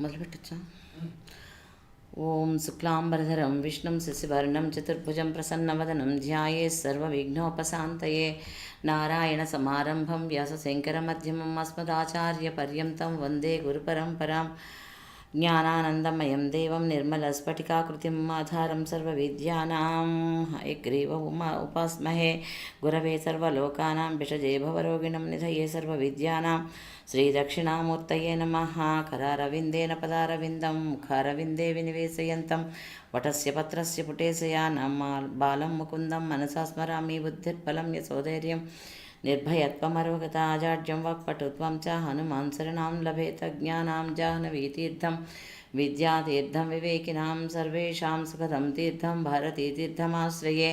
మొదలుపెట్టచ్చా? ఓం శుక్లాంబరధరం విష్ణుం శశివర్ణం చతుర్భుజం ప్రసన్నవదనం ధ్యాయే సర్వవిఘ్నోపశాంతయే. నారాయణ సమారంభం వ్యాసశంకర మధ్యమం అస్మదాచార్య పర్యంతం వందే గురుపరంపరాం. జ్ఞానానందమయం దేవం నిర్మలస్ఫటికాకృతిం ఆధారం సర్వవిద్యానాం హయగ్రీవ ఉమా ఉపాస్మహే గురవే సర్వలోకానాం విషజే భవరోగిణం నిధయే సర్వవిద్యానాం శ్రీదక్షిణామూర్తయే నమ కరారవిందేన పదారవిందం ముఖారవిందే వినివేశయంతం వటస్య పత్రస్య పుటేశయానం బాలం ముకుందం మనసా స్మరామి బుద్ధిర్బలం యశోధైర్యం నిర్భయత్వమరోగతాజాడ్యం వక్పటుత్వం చ హనుమాన్ శరణాం లభేత జ్ఞానాం జాహ్నవీతీర్థం విద్యాతీర్థం వివేకినాం సర్వేషాం సుఖదం తీర్థం భారతీతీర్థమాశ్రయే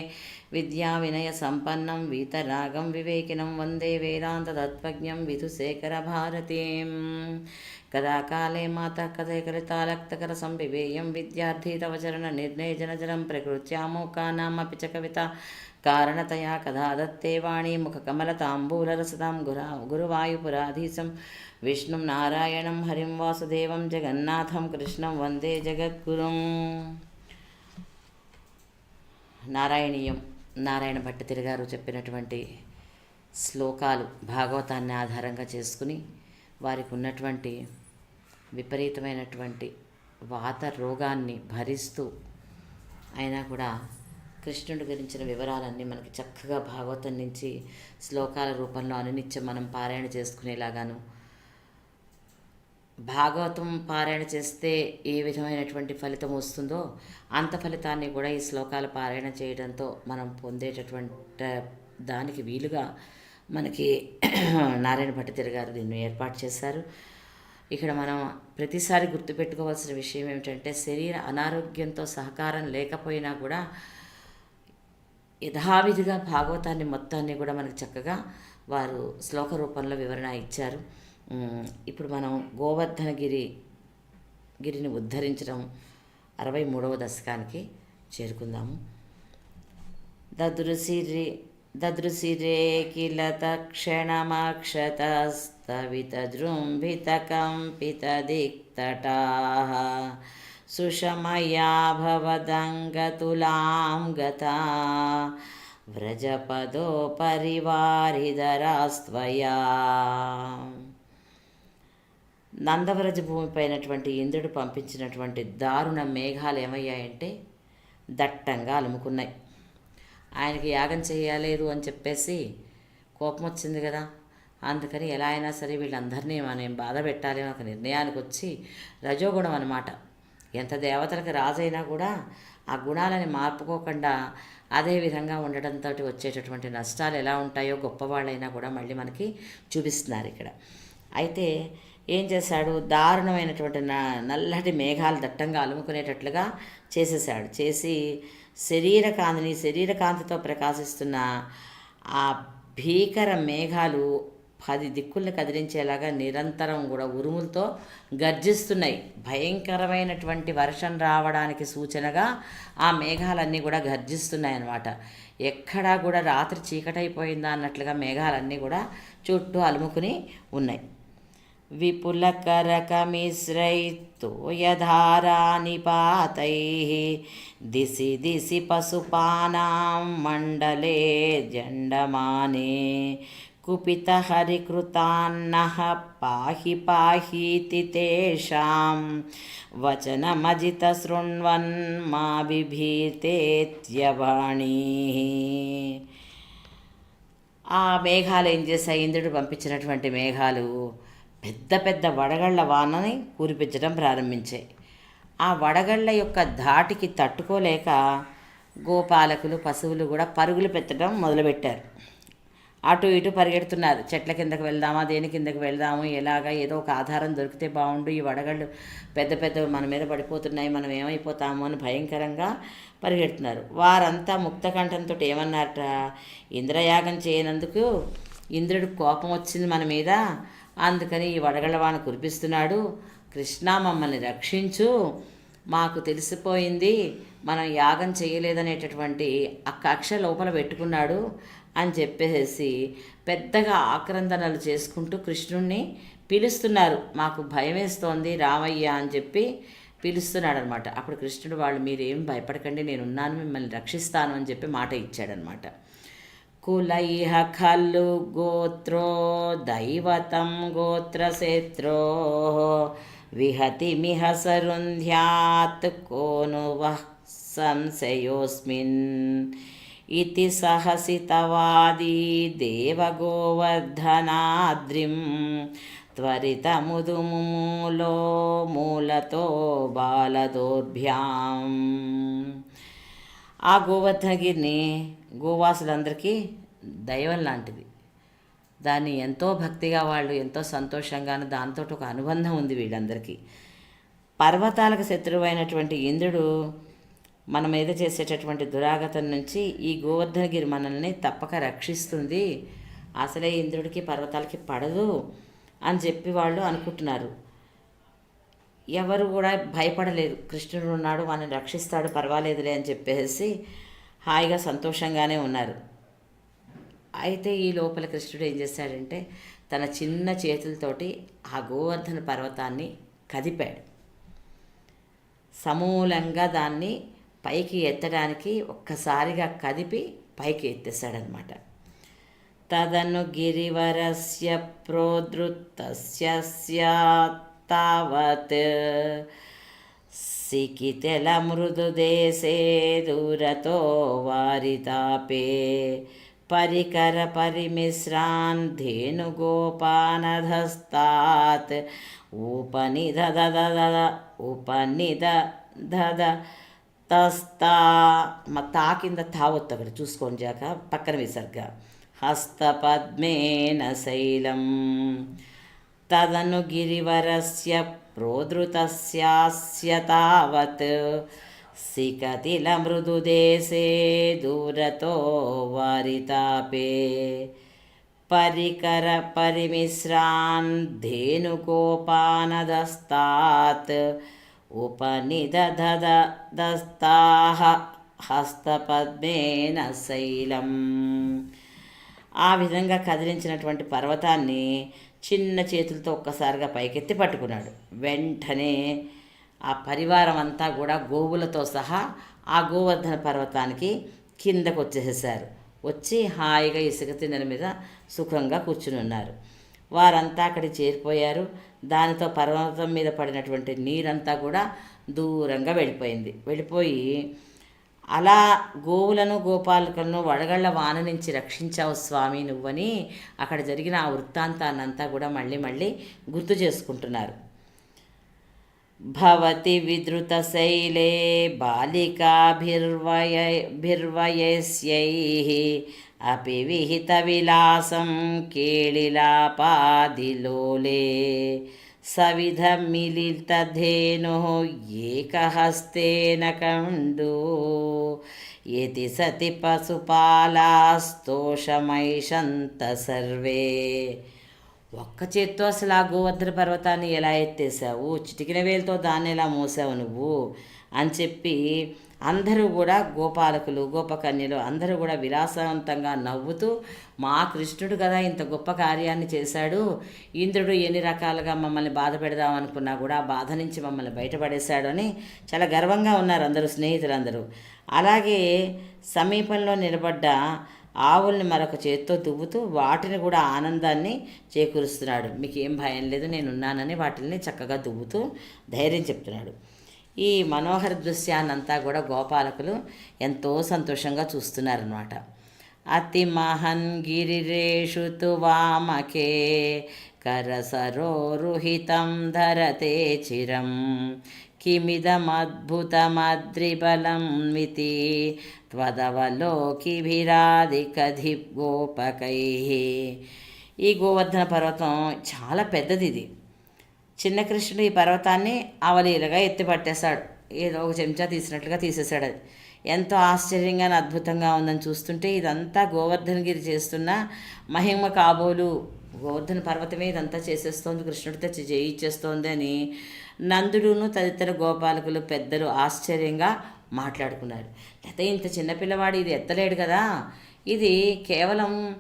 విద్యా వినయ సంపన్నం వీతరాగం వివేకినం వందే వేదాంతతత్వజ్ఞం విధుశేఖర భారతీం కదా కాలే మాత కథకరితాలక్తకర సంవివేయం విద్యార్థి తవ చరణ నిర్ణయజనజనం ప్రకృత్యామౌకానామపి చ కవిత కారణతయా కథా దత్తే వాణి ముఖకమలతాంబూలరసతాం గురా గురువాయుపురాధీశం విష్ణుం నారాయణం హరిం వాసుదేవం జగన్నాథం కృష్ణం వందే జగద్గురుం. నారాయణీయం నారాయణ భట్టతిరి గారు చెప్పినటువంటి శ్లోకాలు భాగవతాన్ని ఆధారంగా చేసుకుని వారికి ఉన్నటువంటి విపరీతమైనటువంటి వాత రోగాన్ని భరిస్తూ అయినా కూడా కృష్ణుడి గురించిన వివరాలన్నీ మనకి చక్కగా భాగవతం నుంచి శ్లోకాల రూపంలో అనునిత్యం మనం పారాయణ చేసుకునేలాగాను. భాగవతం పారాయణ చేస్తే ఏ విధమైనటువంటి ఫలితం వస్తుందో అంత ఫలితాన్ని కూడా ఈ శ్లోకాల పారాయణ చేయడంతో మనం పొందేటటువంటి దానికి వీలుగా మనకి నారాయణ భట్టతిరి గారు దీన్ని ఏర్పాటు చేశారు. ఇక్కడ మనం ప్రతిసారి గుర్తుపెట్టుకోవాల్సిన విషయం ఏమిటంటే శరీర అనారోగ్యంతో సహకారం లేకపోయినా కూడా యథావిధిగా భాగవతాన్ని మొత్తాన్ని కూడా మనకు చక్కగా వారు శ్లోక రూపంలో వివరణ ఇచ్చారు. ఇప్పుడు మనం గోవర్ధనగిరి గిరిని ఉద్ధరించడం అరవై మూడవ దశకానికి చేరుకుందాము. దదృశిరి దదృశిరే కిల తక్షణమక్షతస్తవితజృంభితకంపితదిక్తటాः సుషమయా భవదంగతులాం గతా వ్రజపదో పరివారిధరాస్త్వయా నందవ్రజ భూమిపైనటువంటి ఇంద్రుడు పంపించినటువంటి దారుణ మేఘాలు ఏమయ్యాయంటే దట్టంగా అలుముకున్నాయి. ఆయనకి యాగం చేయలేరు అని చెప్పేసి కోపం వచ్చింది కదా. అందుకని ఎలా అయినా సరే వీళ్ళందరినీ మనం బాధ పెట్టాలి అని ఒక నిర్ణయానికి వచ్చి రజోగుణం అనమాట ఎంత దేవతలకు రాజైనా కూడా ఆ గుణాలని మార్పుకోకుండా అదే విధంగా ఉండడంతో వచ్చేటటువంటి నష్టాలు ఎలా ఉంటాయో గొప్పవాళ్ళైనా కూడా మళ్ళీ మనకి చూపిస్తున్నారు ఇక్కడ. అయితే ఏం చేశాడు? దారుణమైనటువంటి నల్లటి మేఘాలు దట్టంగా అలుముకునేటట్లుగా చేసేసాడు చేసి శరీర కాంతిని శరీర కాంతితో ప్రకాశిస్తున్న ఆ భీకర మేఘాలు పది దిక్కుల్ని కదిలించేలాగా నిరంతరం కూడా ఉరుములతో గర్జిస్తున్నాయి భయంకరమైనటువంటి వర్షం రావడానికి సూచనగా ఆ మేఘాలన్నీ కూడా గర్జిస్తున్నాయి అన్నమాట ఎక్కడా కూడా రాత్రి చీకటైపోయిందా అన్నట్లుగా మేఘాలన్నీ కూడా చుట్టూ అలుముకుని ఉన్నాయి विपुलकरकमिश्रैस्तोयधारानिपातैः दिशि दिशि पशुपानां मण्डले जण्डमाने कुपितहरिकृतान्नः पाहि पाहीति तेषां वचनमजितशृण्वन् मा बिभीतेत्यवाणीः ఆ మేఘాలు ఏం చేశాయి ఇంద్రుడు పంపించినటువంటి మేఘాలు పెద్ద పెద్ద వడగళ్ల వానని కురిపించడం ప్రారంభించాయి ఆ వడగళ్ల యొక్క ధాటికి తట్టుకోలేక గోపాలకులు పశువులు కూడా పరుగులు పెట్టడం మొదలుపెట్టారు అటు ఇటు పరిగెడుతున్నారు. చెట్ల కిందకి వెళ్దామా దేని కిందకి వెళ్దాము ఎలాగా ఏదో ఒక ఆధారం దొరికితే బాగుండు. ఈ వడగళ్ళు పెద్ద పెద్ద మన మీద పడిపోతున్నాయి మనం ఏమైపోతాము అని భయంకరంగా పరిగెడుతున్నారు. వారంతా ముక్తకంఠంతో ఏమన్నారట ఇంద్రయాగం చేయనందుకు ఇంద్రుడు కోపం వచ్చింది మన మీద. అందుకని ఈ వడగళ్ళ వాన కురిపిస్తున్నాడు. కృష్ణ మమ్మల్ని రక్షించు. మాకు తెలిసిపోయింది మనం యాగం చేయలేదనేటటువంటి ఆ కక్ష లోపల పెట్టుకున్నాడు. అని చెప్పేసి పెద్దగా ఆక్రందనలు చేసుకుంటూ కృష్ణుణ్ణి పిలుస్తున్నారు. మాకు భయం వేస్తోంది రామయ్య అని చెప్పి పిలుస్తున్నాడు అనమాట అప్పుడు కృష్ణుడు వాళ్ళు మీరేం భయపడకండి నేను ఉన్నాను మిమ్మల్ని రక్షిస్తాను అని చెప్పి మాట ఇచ్చాడనమాట. కులైహ ఖల్లు గోత్రో దైవతం గోత్రశేత్రో విహతి మిహ సరుంధ్యాత్ కోను వ సంశయోస్మిన్ ఇతి సహసితవాదీ దేవగోవర్ధనాద్రిం త్వరితముదుమూలో మూలతో బాలదోర్భ్యాం ఆ గోవర్ధనగిరిని గోవాసులందరికీ దైవం లాంటిది. దాన్ని ఎంతో భక్తిగా వాళ్ళు ఎంతో సంతోషంగాను దాంతో ఒక అనుబంధం ఉంది వీళ్ళందరికీ. పర్వతాలకు శత్రువైనటువంటి ఇంద్రుడు మన మీద చేసేటటువంటి దురాగతం నుంచి ఈ గోవర్ధనగిరి మనల్ని తప్పక రక్షిస్తుంది. అసలే ఇంద్రుడికి పర్వతాలకి పడదు అని చెప్పి వాళ్ళు అనుకుంటున్నారు. ఎవరు కూడా భయపడలేదు. కృష్ణుడు ఉన్నాడు మనల్ని రక్షిస్తాడు పర్వాలేదులే అని చెప్పేసి హాయిగా సంతోషంగానే ఉన్నారు. అయితే ఈ లోపల కృష్ణుడు ఏం చేశాడంటే తన చిన్న చేతులతోటి ఆ గోవర్ధన పర్వతాన్ని కదిపాడు. సమూలంగా దాన్ని పైకి ఎత్తడానికి ఒక్కసారిగా కదిపి పైకి ఎత్తేసాడనమాట తదను గిరివరస్య ప్రోదృత్తస్య తావత్ సికితెల మృదుదేశే దూరతో వారితాపే. పరికర పరిమిశ్రాన్ ధేనుగోపానధస్తాత్. ఉపనిధద ఉపనిధ దద తస్తా మా తా కింద తావొత్తు అక్కడ చూసుకొని జాక పక్కన విసర్గ హస్తపద్మేన శైలం తదను గిరివరస్య ప్రోదృతస్యాస్య తావత్. సికతిల మృదుదేశే దూరతో వారితాపే పరికర పరిమిశ్రాన్ ధేనుకోపానదస్తాత్. ఉపనిదధదస్తాహ హస్తపద్మేన శైలం. ఆ విధంగా కదిలించినటువంటి పర్వతాన్ని చిన్న చేతులతో ఒక్కసారిగా పైకెత్తి పట్టుకున్నాడు. వెంటనే ఆ పరివారం అంతా కూడా గోవులతో సహా ఆ గోవర్ధన పర్వతానికి కిందకు వచ్చేసేసారు వచ్చి హాయిగా ఇసుక తిన్నెల మీద సుఖంగా కూర్చుని ఉన్నారు. వారంతా అక్కడికి చేరిపోయారు. దానితో పర్వతం మీద పడినటువంటి నీరంతా కూడా దూరంగా వెళ్ళిపోయింది. వెళ్ళిపోయి అలా గోవులను గోపాలకులను వడగళ్ళ వాన నుంచి రక్షించావు స్వామి నువ్వని అక్కడ జరిగిన ఆ వృత్తాంతాన్నంతా కూడా మళ్ళీ మళ్ళీ గుర్తు చేసుకుంటున్నారు. భవతి విధృతశైలే బాలికాభిర్వయ భిర్వయస్యై అపి విహిత విలాసం కేళిలాపాదిలోలే. సవిధ సవిధమిలితధేను ఏకహస్తేన కండు. యతి సతి పశుపాలాస్తోషమైషంత సర్వే ఒక్క చేత్తో అసలు ఆ గోవర్ధన పర్వతాన్ని ఎలా ఎత్తేసావు చిటికిన వేలతో దాన్ని ఎలా మోసావు నువ్వు? అని చెప్పి అందరూ కూడా గోపాలకులు గోపకన్యలు అందరూ కూడా విలాసవంతంగా నవ్వుతూ మా కృష్ణుడు కదా ఇంత గొప్ప కార్యాన్ని చేశాడు. ఇంద్రుడు ఎన్ని రకాలుగా మమ్మల్ని బాధ పెడదాం అనుకున్నా కూడా ఆ బాధ నుంచి మమ్మల్ని బయటపడేశాడు అని చాలా గర్వంగా ఉన్నారు అందరూ స్నేహితులందరూ. అలాగే సమీపంలో నిలబడ్డ ఆవుల్ని మరొక చేత్తో దువ్వుతూ వాటిని కూడా ఆనందాన్ని చేకూరుస్తున్నాడు. మీకు ఏం భయం లేదు నేను ఉన్నానని వాటిని చక్కగా దువ్వుతూ ధైర్యం చెప్తున్నాడు. ఈ మనోహర దృశ్యాన్నంతా కూడా గోపాలకులు ఎంతో సంతోషంగా చూస్తున్నారనమాట అతి మహన్ గిరిరేషు తు వామకే కరసరోరుహితం ధరతే చిరం. కిమిదమద్భుతమద్రిబలం మితి త్వదవలోకిభిరాదికధి గోపకై. ఈ గోవర్ధన పర్వతం చాలా పెద్దది ఇది చిన్న కృష్ణుడు ఈ పర్వతాన్ని అవలీలగా ఎత్తిపట్టేశాడు ఏదో ఒక చెంచా తీసినట్లుగా తీసేశాడు అది. ఎంతో ఆశ్చర్యంగా అద్భుతంగా ఉందని చూస్తుంటే ఇదంతా గోవర్ధనగిరి చేస్తున్న మహిమ కాబోలు. గోవర్ధన పర్వతమే ఇదంతా చేసేస్తోంది. కృష్ణుడితో చేయిచ్చేస్తోంది అని నందుడును తదితర గోపాలకులు పెద్దలు ఆశ్చర్యంగా మాట్లాడుకున్నారు. లేకపోతే ఇంత చిన్నపిల్లవాడు ఇది ఎత్తలేడు కదా. ఇది కేవలం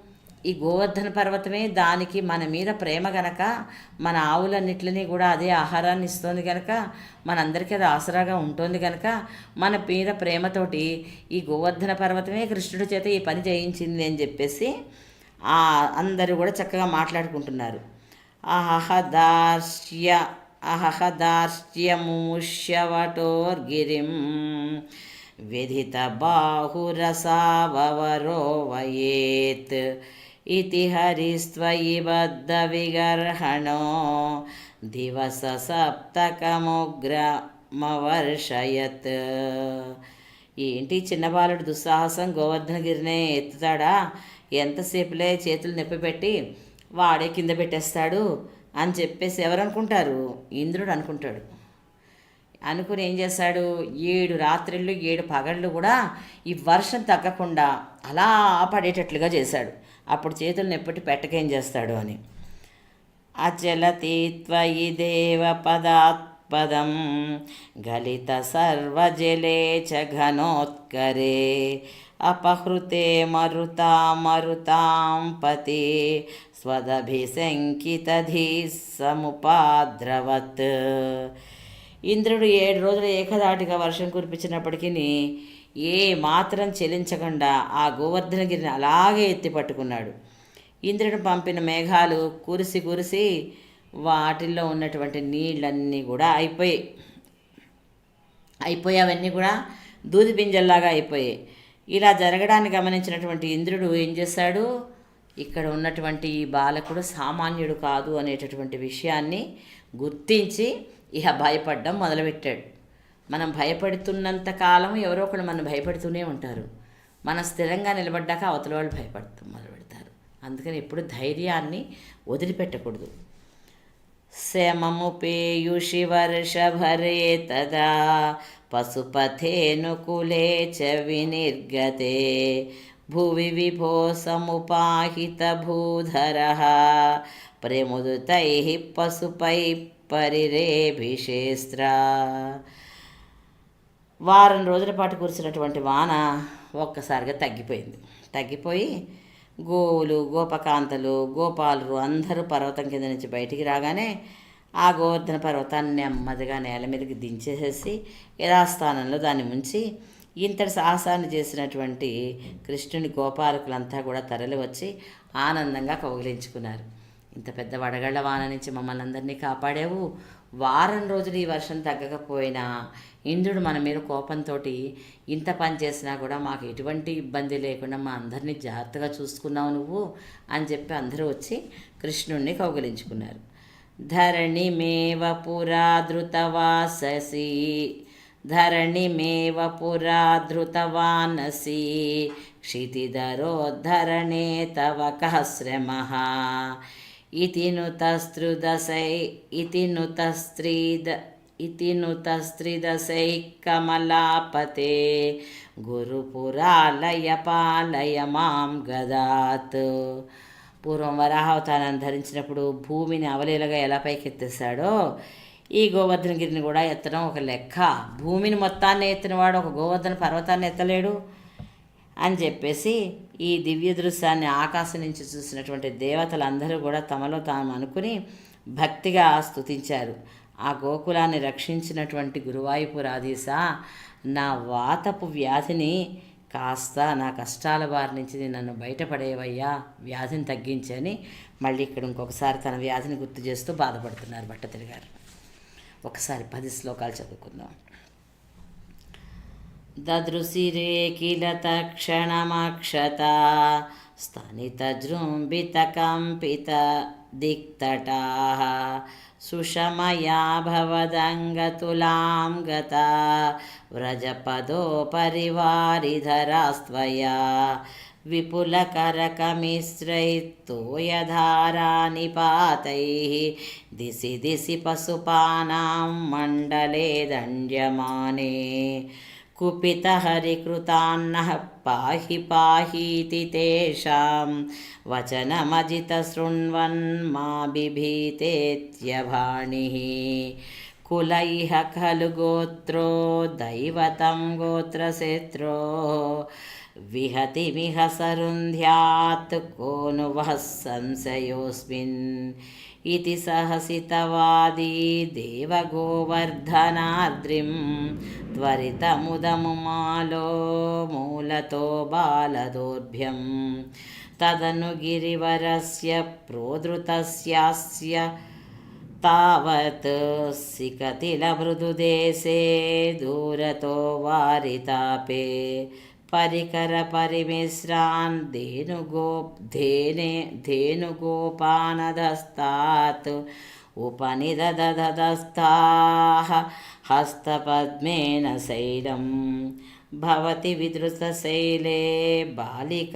ఈ గోవర్ధన పర్వతమే దానికి మన మీద ప్రేమ గనక మన ఆవులన్నిటిని కూడా అదే ఆహారాన్ని ఇస్తుంది కనుక మనందరికీ అది ఆసరాగా ఉంటుంది కనుక మన మీద ప్రేమతోటి ఈ గోవర్ధన పర్వతమే కృష్ణుడి చేత ఈ పని చేయించింది అని చెప్పేసి ఆ అందరూ కూడా చక్కగా మాట్లాడుకుంటున్నారు. అహహదార్ష్య అహహదార్ష్యముష్యవటోర్గిరిం విధిత బాహురసావరో వయేత్ इति हरिस्त्वयि बद्धविगर्हणो दिवस సప్తకముగ్రమవర్షయత్ ఏంటి చిన్న బాలుడు దుస్సాహసం గోవర్ధనగిరినే ఎత్తుతాడా ఎంతసేపులే చేతులు నొప్పి పెట్టి వాడే కింద పెట్టేస్తాడు అని చెప్పేసి ఎవరు అనుకుంటారు ఇంద్రుడు అనుకుంటాడు అనుకుని ఏం చేశాడు ఏడు రాత్రిళ్ళు ఏడు పగళ్ళు కూడా ఈ వర్షం తగ్గకుండా అలా పడేటట్లుగా చేశాడు అప్పుడు చేతులను ఎప్పటి పెట్టకేం చేస్తాడు అని. అచలతి త్వయి దేవ పదాత్పదం గలిత సర్వజలే చ ఘనోత్కరే అపహృతే మరుతా మరుతాం పతి స్వదభిశంకితధీ సముపాద్రవత్ ఇంద్రుడు ఏడు రోజులు ఏకదాటిగా వర్షం కురిపించినప్పటికీ ఏ మాత్రం చెలించకుండా ఆ గోవర్ధనగిరిని అలాగే ఎత్తి పట్టుకున్నాడు. ఇంద్రుడు పంపిన మేఘాలు కురిసి కురిసి వాటిల్లో ఉన్నటువంటి నీళ్ళన్నీ కూడా అయిపోయాయి. అయిపోయి అవన్నీ కూడా దూది పింజల్లాగా అయిపోయాయి. ఇలా జరగడాన్ని గమనించినటువంటి ఇంద్రుడు ఏం చేశాడు? ఇక్కడ ఉన్నటువంటి ఈ బాలకుడు సామాన్యుడు కాదు అనేటటువంటి విషయాన్ని గుర్తించి ఇహ భయపడడం మొదలుపెట్టాడు. మనం భయపడుతున్నంత కాలం ఎవరో ఒకరు మనం భయపడుతూనే ఉంటారు. మన స్థిరంగా నిలబడ్డాక అవతల వాళ్ళు భయపడుతూ మొదలు పెడతారు. అందుకని ఎప్పుడు ధైర్యాన్ని వదిలిపెట్టకూడదు. శమము పేయుషి వర్షభరే తదా పశుపథేనుకులే చ వినిర్గతే భువి విభో సముపాహిత భూధర ప్రేముదుతై పశుపై పరిరేభిషేస్త్రా. వారం రోజుల పాటు కురిసినటువంటి వాన ఒక్కసారిగా తగ్గిపోయింది. తగ్గిపోయి గోవులు గోపకాంతలు గోపాలు అందరూ పర్వతం కింద నుంచి బయటికి రాగానే ఆ గోవర్ధన పర్వతాన్ని నెమ్మదిగా నేల మీదకి దించేసేసి యథాస్థానంలో దాన్ని ఉంచి ఇంతటి సాహసాన్ని చేసినటువంటి కృష్ణుని గోపాలకులంతా కూడా తరలి వచ్చి ఆనందంగా కౌగిలించుకున్నారు. ఇంత పెద్ద వడగళ్ళ వాన నుంచి మమ్మల్ని అందరినీ కాపాడావు. వారం రోజులు ఈ వర్షం తగ్గకపోయినా ఇంద్రుడు మన మీద కోపంతో ఇంత పని చేసినా కూడా మాకు ఎటువంటి ఇబ్బంది లేకుండా మా అందరినీ జాగ్రత్తగా చూసుకున్నావు నువ్వు అని చెప్పి అందరూ వచ్చి కృష్ణుణ్ణి కౌగిలించుకున్నారు. ధరణిమేవ పురా ధరణి మేవ పురా ధృతవానసి క్షితిధరోద్ధరణే తవ కः इति नुतस्त्रिदशै इति नुतस्त्रीद इति नुतस्त्रिदशैः कमलापते గురుపురాలయ పాలయ మాం గదాత్ పూర్వం వరాహావతారాన్ని ధరించినప్పుడు భూమిని అవలీలగా ఎలా పైకెత్తేసాడో ఈ గోవర్ధనగిరిని కూడా ఎత్తడం ఒక లెక్క భూమిని మొత్తాన్ని ఎత్తినవాడు ఒక గోవర్ధన పర్వతాన్ని ఎత్తలేడు అని చెప్పేసి ఈ దివ్య దృశ్యాన్ని ఆకాశం నుంచి చూసినటువంటి దేవతలందరూ కూడా తమలో తాము అనుకుని భక్తిగా స్తుతించారు. ఆ గోకులాన్ని రక్షించినటువంటి గురువాయుపురాధీశ నా వాతపు వ్యాధిని కాస్త నా కష్టాల బారి నుంచి నన్ను బయటపడేవయ్యా వ్యాధిని తగ్గించని మళ్ళీ ఇక్కడ ఇంకొకసారి తన వ్యాధిని గుర్తు చేస్తూ బాధపడుతున్నారు భట్టతిరి గారు ఒకసారి పది శ్లోకాలు చదువుకుందాం. ददृशिरे किल तक्षणमक्षता स्तनितजृम्भितकम्पितदिक्तटाः सुषमया भवदङ्गतुलां गता व्रजपदोपरिवारिधरास्त्वया विपुलकरकमिश्रयित्तोयधारानिपातैः दिशि दिशि पशुपानां मण्डले दण्ड्यमाने कुपितहरिकृतान्नः पाहि पाहीति तेषां वचनमजितशृण्वन् मा बिभीतेत्यभाणिः कुल इह खलु गोत्रो दैवतं गोत्रशेत्रो विहतिमिह सरुन्ध्यात् को नु वः संशयोऽस्मिन् इति सहसितवादी देवगोवर्धनाद्रिं त्वरितमुदमुमालो मूलतो बालदोर्भ्यं तदनु गिरिवरस्य प्रोद्धृतस्यास्य तावत् सिकतिलमृदुदेशे दूरतो वारितापे పరికర పరిమిశ్రాన్ ధేనుగో ధేనే ధేనుగోపానదస్తాత్ ఉపనిదదదస్థాహ హస్తపద్మేన శైలం भवति विधृतशैले बालिकाभिर्वयस्यैः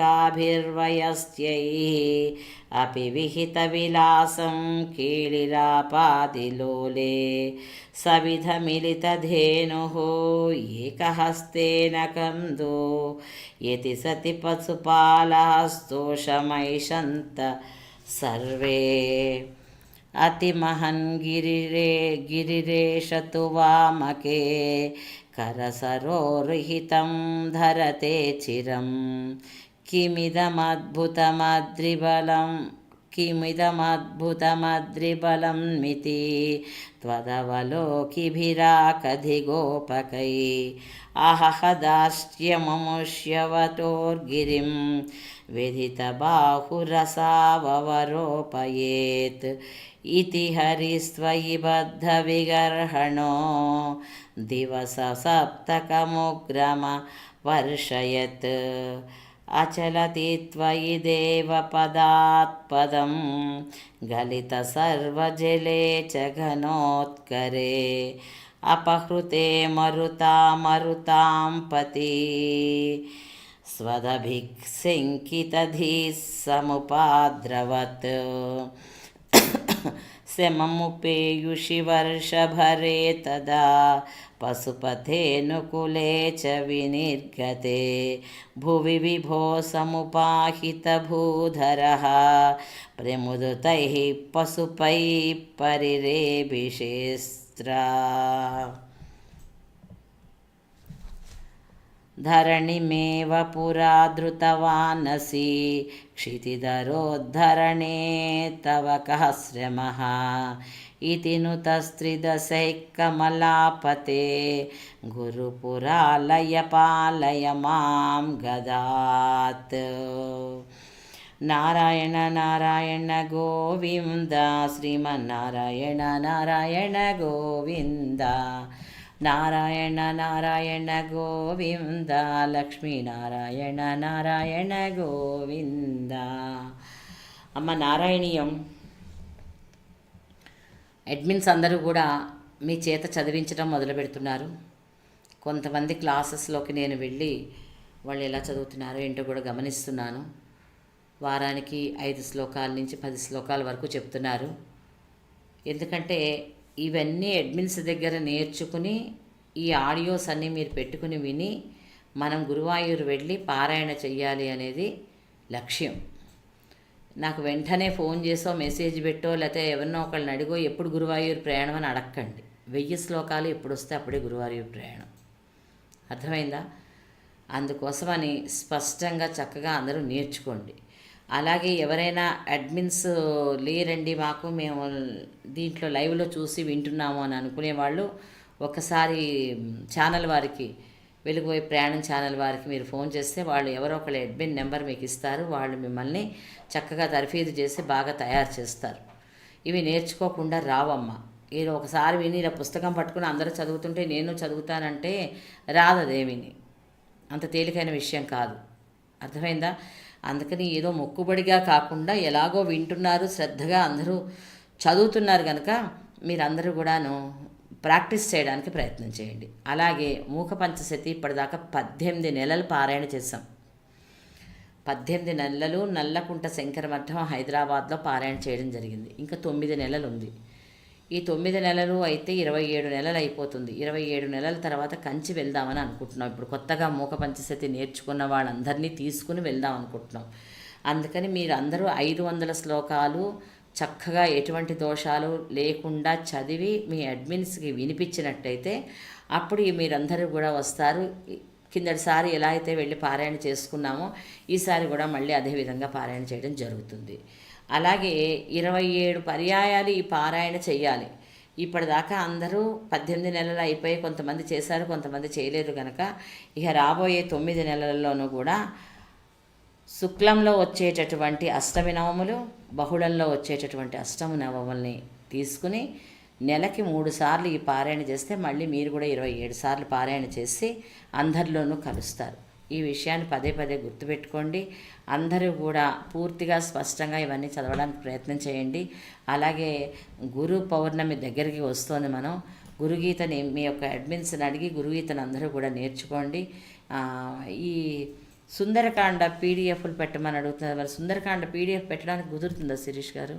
अपि विहितविलासं कीलिरापादिलोले सविधमिलितधेनुः एकहस्तेन कन्दो यति सति पशुपालः स्तोषमैषन्त सर्वे अतिमहन् गिरिरे गिरिरेशतु वामके करसरोर्हितं धरते चिरं किमिदमद्भुतमद्रिबलं किमिदमद्भुतमद्रिबलं मिति त्वदवलोकिभिराकधिगोपकै अहह दास्यममुष्यवतोर्गिरिं विदितबाहुरसावरोपयेत् इति हरिस्त्वयि बद्धविगर्हणो दिवससप्तकमुग्रमवर्षयत् अचलति त्वयि देवपदात्पदं गलितसर्वजले च घनोत्करे अपहृते मरुतामरुतां पति स्वदभिक्षिङ्कितधीः समुपाद्रवत् शममुपेयुषि वर्षभरे तदा पशुपथेऽनुकूले च विनिर्गते। भुवि विभो समुपाहितभूधरः, प्रमुदितैः पशुपैः परिरेभिषेस्त्रा। धरणिमेव पुरा धृतवानसि क्षितिधरोद्धरणे तव कः श्रमः? इति नु तस्त्रिदशैः कमलापते गुरुपुरालय पालय मां गदात्। नारायण नारायण गोविन्द। श्रीमन्नारायण नारायण गोविन्द నారాయణ నారాయణ గోవింద లక్ష్మీనారాయణ నారాయణ గోవింద. అమ్మ నారాయణీయం. అడ్మిన్స్ అందరూ కూడా మీ చేత చదివించడం మొదలు పెడుతున్నారు. కొంతమంది క్లాసెస్లోకి నేను వెళ్ళి వాళ్ళు ఎలా చదువుతున్నారో ఏంటో కూడా గమనిస్తున్నాను. వారానికి ఐదు శ్లోకాల నుంచి పది శ్లోకాల వరకు చెప్తున్నారు. ఎందుకంటే ఇవన్నీ అడ్మిన్స్ దగ్గర నేర్చుకుని ఈ ఆడియోస్ అన్నీ మీరు పెట్టుకుని విని మనం గురువాయూరు వెళ్ళి పారాయణ చెయ్యాలి అనేది లక్ష్యం. నాకు వెంటనే ఫోన్ చేసో మెసేజ్ పెట్టో లేకపోతే ఎవరినో ఒకళ్ళని అడిగో ఎప్పుడు గురువాయూరు ప్రయాణం అని అడగండి వెయ్యి శ్లోకాలు ఎప్పుడు వస్తే అప్పుడే గురువాయూరు ప్రయాణం. అర్థమైందా? అందుకోసమని స్పష్టంగా చక్కగా అందరూ నేర్చుకోండి. అలాగే ఎవరైనా అడ్మిన్స్ లేరండి మాకు మేము దీంట్లో లైవ్లో చూసి వింటున్నాము అని అనుకునే వాళ్ళు ఒకసారి ఛానల్ వారికి వెలుగుపోయి ప్రయాణం ఛానల్ వారికి మీరు ఫోన్ చేస్తే వాళ్ళు ఎవరో ఒకళ్ళ అడ్మిన్ నెంబర్ మీకు ఇస్తారు వాళ్ళు మిమ్మల్ని చక్కగా తర్ఫీదు చేసి బాగా తయారు చేస్తారు. ఇవి నేర్చుకోకుండా రావమ్మ. ఏదో ఒకసారి విని ఇలా పుస్తకం పట్టుకుని అందరూ చదువుతుంటే నేను చదువుతానంటే రాదదేమిని. అంత తేలికైన విషయం కాదు. అర్థమైందా? అందుకని ఏదో మొక్కుబడిగా కాకుండా ఎలాగో వింటున్నారు శ్రద్ధగా అందరూ చదువుతున్నారు కనుక మీరందరూ కూడాను ప్రాక్టీస్ చేయడానికి ప్రయత్నం చేయండి. అలాగే మూక పంచశతి ఇప్పటిదాకా పద్దెనిమిది నెలలు పారాయణ చేసాం పద్దెనిమిది నెలలు నల్లకుంట శంకర మఠం హైదరాబాద్లో పారాయణ చేయడం జరిగింది. ఇంకా తొమ్మిది నెలలు ఉంది ఈ తొమ్మిది నెలలు అయితే ఇరవై ఏడు నెలలు అయిపోతుంది. ఇరవై ఏడు నెలల తర్వాత కంచి వెళ్దామని అనుకుంటున్నాం. ఇప్పుడు కొత్తగా మూక పంచశతి నేర్చుకున్న వాళ్ళందరినీ తీసుకుని వెళ్దాం అనుకుంటున్నాం. అందుకని మీరందరూ ఐదు వందల శ్లోకాలు చక్కగా ఎటువంటి దోషాలు లేకుండా చదివి మీ అడ్మిన్స్కి వినిపించినట్టయితే అప్పుడు మీరందరూ కూడా వస్తారు. కిందటిసారి ఎలా అయితే వెళ్ళి పారాయణ చేసుకున్నామో ఈసారి కూడా మళ్ళీ అదే విధంగా పారాయణ చేయడం జరుగుతుంది. అలాగే ఇరవై ఏడు పర్యాయాలు ఈ పారాయణ చేయాలి ఇప్పటిదాకా అందరూ పద్దెనిమిది నెలలు అయిపోయి కొంతమంది చేశారు కొంతమంది చేయలేదు కనుక ఇక రాబోయే తొమ్మిది నెలల్లోనూ కూడా శుక్లంలో వచ్చేటటువంటి అష్టమి నవములు బహుళంలో వచ్చేటటువంటి అష్టమి నవముల్ని తీసుకుని నెలకి మూడు సార్లు ఈ పారాయణ చేస్తే మళ్ళీ మీరు కూడా ఇరవై ఏడు సార్లు పారాయణ చేసి అందరిలోనూ కలుస్తారు. ఈ విషయాన్ని పదే పదే గుర్తుపెట్టుకోండి. అందరూ కూడా పూర్తిగా స్పష్టంగా ఇవన్నీ చదవడానికి ప్రయత్నం చేయండి. అలాగే గురు పౌర్ణమి దగ్గరికి వస్తుంది మనం. గురుగీతని మీ యొక్క అడ్మిన్స్ని అడిగి గురుగీతను అందరూ కూడా నేర్చుకోండి. ఈ సుందరకాండ పీడిఎఫ్లు పెట్టమని అడుగుతున్నారు. మరి సుందరకాండ పీడిఎఫ్ పెట్టడానికి కుదురుతుందా శిరీష్ గారు?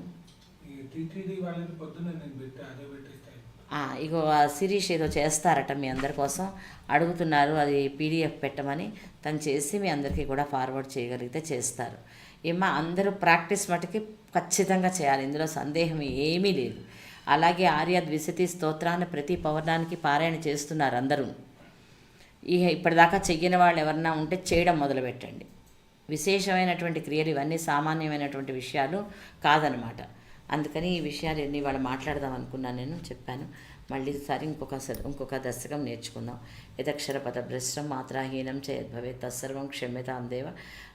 పొద్దున్న నేను పెట్టా అదే పెట్టేస్తాను ఆ, ఇగో ఆ శిరీష్ ఏదో చేస్తారట మీ అందరి కోసం. అడుగుతున్నారు అది పీడిఎఫ్ పెట్టమని. తను చేసి మీ అందరికీ కూడా ఫార్వర్డ్ చేయగలిగితే చేస్తారు. ఏమా అందరూ ప్రాక్టీస్ మటుకి ఖచ్చితంగా చేయాలి. ఇందులో సందేహం ఏమీ లేదు. అలాగే ఆర్య ద్విశతి స్తోత్రాన్ని ప్రతి పౌర్ణానికి పారాయణ చేస్తున్నారు అందరూ. ఈ ఇప్పటిదాకా చెయ్యని వాళ్ళు ఎవరన్నా ఉంటే చేయడం మొదలుపెట్టండి. విశేషమైనటువంటి క్రియలు ఇవన్నీ సామాన్యమైనటువంటి విషయాలు కాదనమాట. అందుకని ఈ విషయాలు ఎన్ని వాళ్ళు మాట్లాడదాం అనుకున్నాను నేను చెప్పాను. మళ్ళీ సారి ఇంకొక ఇంకొక దశకం నేర్చుకుందాం. యథక్షర పద భ్రష్టం మాత్రాహీనం చేయద్భవే తత్సర్వం క్షమ్యతాం దేవ.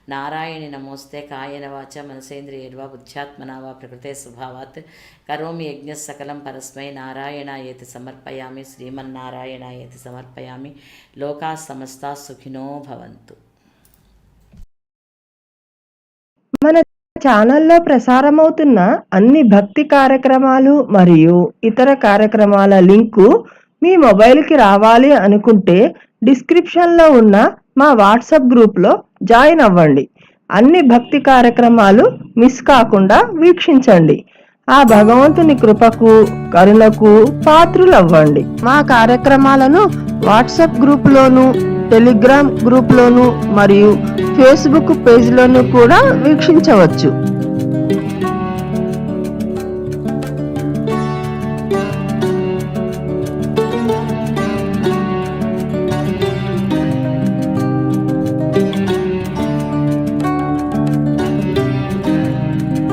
నారాయణి నమోస్తే కాయన వాచ మనసేంద్రియర్వా బుద్ధ్యాత్మనా వా ప్రకృతే స్వభావాత్. కరోమి యజ్ఞ సకలం పరస్మై నారాయణాయేతి సమర్పయామి శ్రీమన్నారాయణాయేతి సమర్పయామి. లోకా సమస్తా సుఖినో భవంతు. మన ఛానల్లో ప్రసారమవుతున్న అన్ని భక్తి కార్యక్రమాలు మరియు ఇతర కార్యక్రమాల లింకు మీ మొబైల్కి రావాలి అనుకుంటే డిస్క్రిప్షన్లో ఉన్న మా వాట్సాప్ గ్రూప్లో జాయిన్ అవ్వండి. అన్ని భక్తి కార్యక్రమాలు మిస్ కాకుండా వీక్షించండి. ఆ భగవంతుని కృపకు కరుణకు పాత్రులవ్వండి. మా కార్యక్రమాలను వాట్సాప్ గ్రూప్లోను టెలిగ్రామ్ గ్రూప్లోను మరియు ఫేస్బుక్ పేజ్లోను కూడా వీక్షించవచ్చు.